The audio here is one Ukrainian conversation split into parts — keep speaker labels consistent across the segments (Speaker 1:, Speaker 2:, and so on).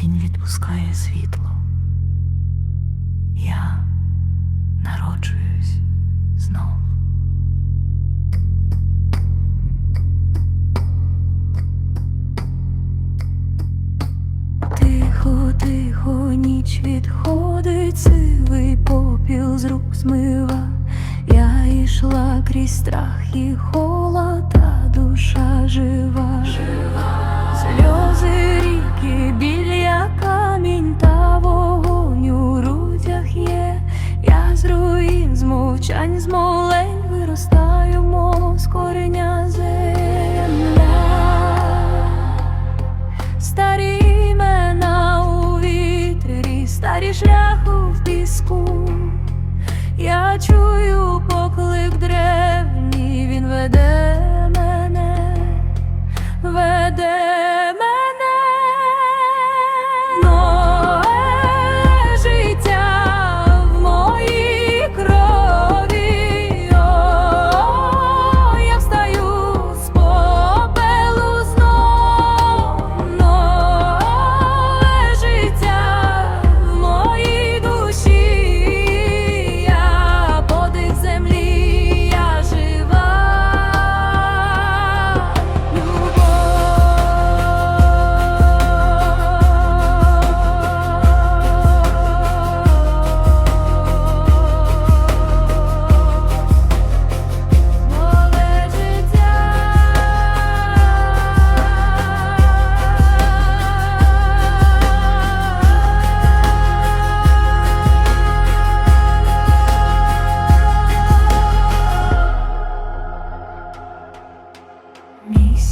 Speaker 1: Тінь відпускає світло. Я народжуюсь знов. Тихо, тихо, ніч відходить, сивий попіл з рук змива. Я йшла крізь страх і холод, та душа жива. жива. Сльози ріки, біль з молень виростаю, мов з кореня земля. Старі імена у вітрі, старі шляху в піску. Я чую поклик древній,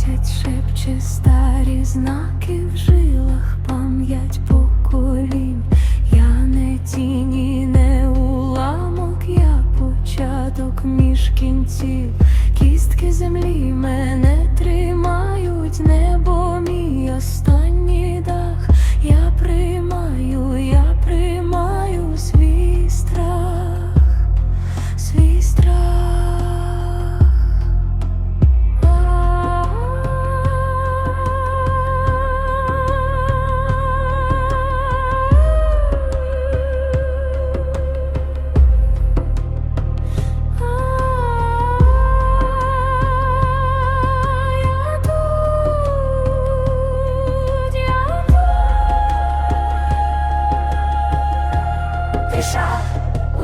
Speaker 1: місяць шепче старі знаки в жилах, пам'ять поколінь, я не тіні, не уламок, я початок між кінців, кістки землі.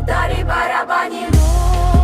Speaker 1: Ударі барабанів ну,